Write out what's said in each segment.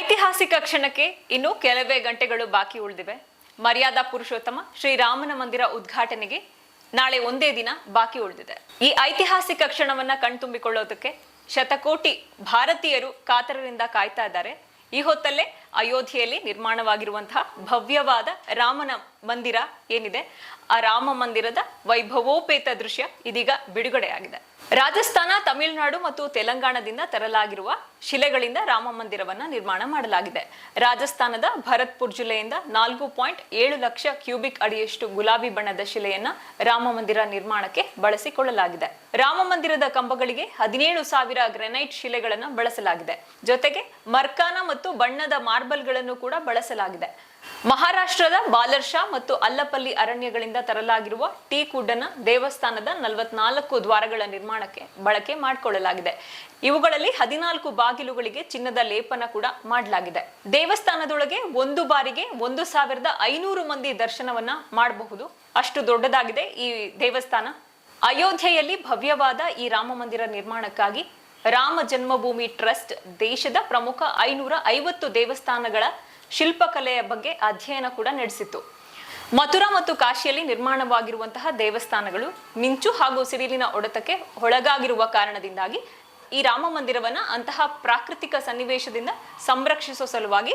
ಐತಿಹಾಸಿಕ ಕ್ಷಣಕ್ಕೆ ಇನ್ನು ಕೆಲವೇ ಗಂಟೆಗಳು ಬಾಕಿ ಉಳಿದಿವೆ. ಮರ್ಯಾದಾ ಪುರುಷೋತ್ತಮ ಶ್ರೀರಾಮನ ಮಂದಿರ ಉದ್ಘಾಟನೆಗೆ ನಾಳೆ ಒಂದೇ ದಿನ ಬಾಕಿ ಉಳಿದಿದೆ. ಈ ಐತಿಹಾಸಿಕ ಕ್ಷಣವನ್ನ ಕಣ್ತುಂಬಿಕೊಳ್ಳೋದಕ್ಕೆ ಶತಕೋಟಿ ಭಾರತೀಯರು ಕಾತರರಿಂದ ಕಾಯ್ತಾ ಇದ್ದಾರೆ. ಈ ಹೊತ್ತಲ್ಲೇ ಅಯೋಧ್ಯೆಯಲ್ಲಿ ನಿರ್ಮಾಣವಾಗಿರುವಂತಹ ಭವ್ಯವಾದ ರಾಮನ ಮಂದಿರ ಏನಿದೆ? ಆ ರಾಮ ಮಂದಿರದ ವೈಭವೋಪೇತ ದೃಶ್ಯ ಇದೀಗ ಬಿಡುಗಡೆಯಾಗಿದೆ. ರಾಜಸ್ಥಾನ, ತಮಿಳುನಾಡು ಮತ್ತು ತೆಲಂಗಾಣದಿಂದ ತರಲಾಗಿರುವ ಶಿಲೆಗಳಿಂದ ರಾಮ ಮಂದಿರವನ್ನ ನಿರ್ಮಾಣ ಮಾಡಲಾಗಿದೆ. ರಾಜಸ್ಥಾನದ ಭರತ್ಪುರ್ ಜಿಲ್ಲೆಯಿಂದ ನಾಲ್ಕು ಪಾಯಿಂಟ್ ಏಳು ಲಕ್ಷ ಕ್ಯೂಬಿಕ್ ಅಡಿಯಷ್ಟು ಗುಲಾಬಿ ಬಣ್ಣದ ಶಿಲೆಯನ್ನ ರಾಮ ಮಂದಿರ ನಿರ್ಮಾಣಕ್ಕೆ ಬಳಸಿಕೊಳ್ಳಲಾಗಿದೆ. ರಾಮ ಮಂದಿರದ ಕಂಬಗಳಿಗೆ ಹದಿನೇಳು ಸಾವಿರ ಗ್ರೆನೈಟ್ ಶಿಲೆಗಳನ್ನು ಬಳಸಲಾಗಿದೆ. ಜೊತೆಗೆ ಮರ್ಕಾನ ಮತ್ತು ಬಣ್ಣದ ಮಾರ್ಬಲ್ಗಳನ್ನು ಕೂಡ ಬಳಸಲಾಗಿದೆ. ಮಹಾರಾಷ್ಟ್ರದ ಬಾಲರ್ಷಾ ಮತ್ತು ಅಲ್ಲಪಲ್ಲಿ ಅರಣ್ಯಗಳಿಂದ ತರಲಾಗಿರುವ ಟೀ ಕುಡ್ಡನ ದೇವಸ್ಥಾನದ ನಲವತ್ನಾಲ್ಕು ದ್ವಾರಗಳ ನಿರ್ಮಾಣಕ್ಕೆ ಬಳಕೆ ಮಾಡಿಕೊಳ್ಳಲಾಗಿದೆ. ಇವುಗಳಲ್ಲಿ ಹದಿನಾಲ್ಕು ಬಾಗಿಲುಗಳಿಗೆ ಚಿನ್ನದ ಲೇಪನ ಕೂಡ ಮಾಡಲಾಗಿದೆ. ದೇವಸ್ಥಾನದೊಳಗೆ ಒಂದು ಬಾರಿಗೆ ಒಂದು ಸಾವಿರದ ಐನೂರು ಮಂದಿ ದರ್ಶನವನ್ನ ಮಾಡಬಹುದು. ಅಷ್ಟು ದೊಡ್ಡದಾಗಿದೆ ಈ ದೇವಸ್ಥಾನ. ಅಯೋಧ್ಯೆಯಲ್ಲಿ ಭವ್ಯವಾದ ಈ ರಾಮ ಮಂದಿರ ನಿರ್ಮಾಣಕ್ಕಾಗಿ ರಾಮ ಜನ್ಮಭೂಮಿ ಟ್ರಸ್ಟ್ ದೇಶದ ಪ್ರಮುಖ ಐನೂರ ಐವತ್ತು ದೇವಸ್ಥಾನಗಳ ಶಿಲ್ಪಕಲೆಯ ಬಗ್ಗೆ ಅಧ್ಯಯನ ಕೂಡ ನಡೆಸಿತು ಮಥುರಾ ಮತ್ತು ಕಾಶಿಯಲ್ಲಿ ನಿರ್ಮಾಣವಾಗಿರುವಂತಹ ದೇವಸ್ಥಾನಗಳು ಮಿಂಚು ಹಾಗೂ ಸಿಡಿಲಿನ ಒಡೆತಕ್ಕೆ ಒಳಗಾಗಿರುವ ಕಾರಣದಿಂದಾಗಿ ಈ ರಾಮ ಮಂದಿರವನ್ನ ಅಂತಹ ಪ್ರಾಕೃತಿಕ ಸನ್ನಿವೇಶದಿಂದ ಸಂರಕ್ಷಿಸುವ ಸಲುವಾಗಿ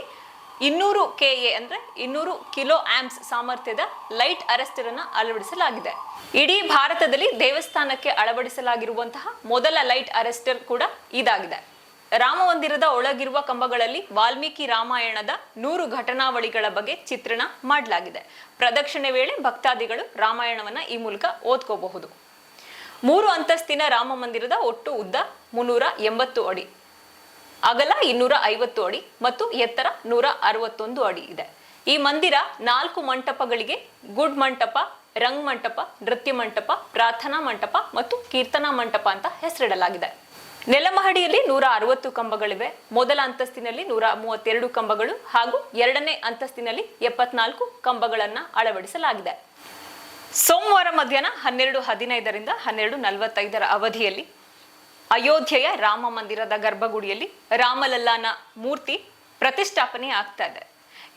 ಇನ್ನೂರು ಕೆ ಎ ಅಂದ್ರೆ ಇನ್ನೂರು ಕಿಲೋ ಆಂಪ್ಸ್ ಸಾಮರ್ಥ್ಯದ ಲೈಟ್ ಅರೆಸ್ಟರ್ ಅನ್ನ ಅಳವಡಿಸಲಾಗಿದೆ. ಇಡೀ ಭಾರತದಲ್ಲಿ ದೇವಸ್ಥಾನಕ್ಕೆ ಅಳವಡಿಸಲಾಗಿರುವಂತಹ ಮೊದಲ ಲೈಟ್ ಅರೆಸ್ಟರ್ ಕೂಡ ಇದಾಗಿದೆ. ರಾಮ ಮಂದಿರದ ಒಳಗಿರುವ ಕಂಬಗಳಲ್ಲಿ ವಾಲ್ಮೀಕಿ ರಾಮಾಯಣದ ನೂರು ಘಟನಾವಳಿಗಳ ಬಗ್ಗೆ ಚಿತ್ರಣ ಮಾಡಲಾಗಿದೆ. ಪ್ರದಕ್ಷಿಣೆ ವೇಳೆ ಭಕ್ತಾದಿಗಳು ರಾಮಾಯಣವನ್ನ ಈ ಮೂಲಕ ಓದ್ಕೋಬಹುದು. ಮೂರು ಅಂತಸ್ತಿನ ರಾಮ ಮಂದಿರದ ಒಟ್ಟು ಉದ್ದ ಮುನ್ನೂರ ಎಂಬತ್ತು ಅಡಿ. ಅಗಲ ಇನ್ನೂರ ಐವತ್ತು ಅಡಿ ಮತ್ತು ಎತ್ತರ ನೂರ ಅರವತ್ತೊಂದು ಅಡಿ ಇದೆ. ಈ ಮಂದಿರ ನಾಲ್ಕು ಮಂಟಪಗಳಿಗೆ ಗುಡ್ ಮಂಟಪ, ರಂಗ್ ಮಂಟಪ, ನೃತ್ಯ ಮಂಟಪ, ಪ್ರಾರ್ಥನಾ ಮಂಟಪ ಮತ್ತು ಕೀರ್ತನಾ ಮಂಟಪ ಅಂತ ಹೆಸರಿಡಲಾಗಿದೆ. ನೆಲಮಹಡಿಯಲ್ಲಿ ನೂರ ಅರವತ್ತು ಕಂಬಗಳಿವೆ. ಮೊದಲ ಅಂತಸ್ತಿನಲ್ಲಿ ನೂರ ಮೂವತ್ತೆರಡು ಕಂಬಗಳು ಹಾಗೂ ಎರಡನೇ ಅಂತಸ್ತಿನಲ್ಲಿ ಎಪ್ಪತ್ನಾಲ್ಕು ಕಂಬಗಳನ್ನು ಅಳವಡಿಸಲಾಗಿದೆ. ಸೋಮವಾರ ಮಧ್ಯಾಹ್ನ ಹನ್ನೆರಡು ಹದಿನೈದರಿಂದ ಹನ್ನೆರಡು ನಲವತ್ತೈದರ ಅವಧಿಯಲ್ಲಿ ಅಯೋಧ್ಯೆಯ ರಾಮ ಮಂದಿರದ ಗರ್ಭಗುಡಿಯಲ್ಲಿ ರಾಮಲಲ್ಲಾನ ಮೂರ್ತಿ ಪ್ರತಿಷ್ಠಾಪನೆ ಆಗ್ತಾ ಇದೆ.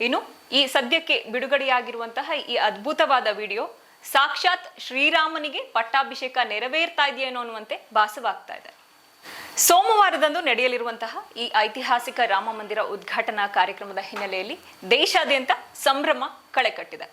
ಇನ್ನು ಈ ಸದ್ಯಕ್ಕೆ ಬಿಡುಗಡೆಯಾಗಿರುವಂತಹ ಈ ಅದ್ಭುತವಾದ ವಿಡಿಯೋ ಸಾಕ್ಷಾತ್ ಶ್ರೀರಾಮನಿಗೆ ಪಟ್ಟಾಭಿಷೇಕ ನೆರವೇರ್ತಾ ಇದೆಯೇನೋ ಅನ್ನುವಂತೆ ಭಾಸವಾಗ್ತಾ ಇದೆ. ಸೋಮವಾರದಂದು ನಡೆಯಲಿರುವಂತಹ ಈ ಐತಿಹಾಸಿಕ ರಾಮ ಮಂದಿರ ಉದ್ಘಾಟನಾ ಕಾರ್ಯಕ್ರಮದ ಹಿನ್ನೆಲೆಯಲ್ಲಿ ದೇಶಾದ್ಯಂತ ಸಂಭ್ರಮ ಕಳೆಕಟ್ಟಿದೆ.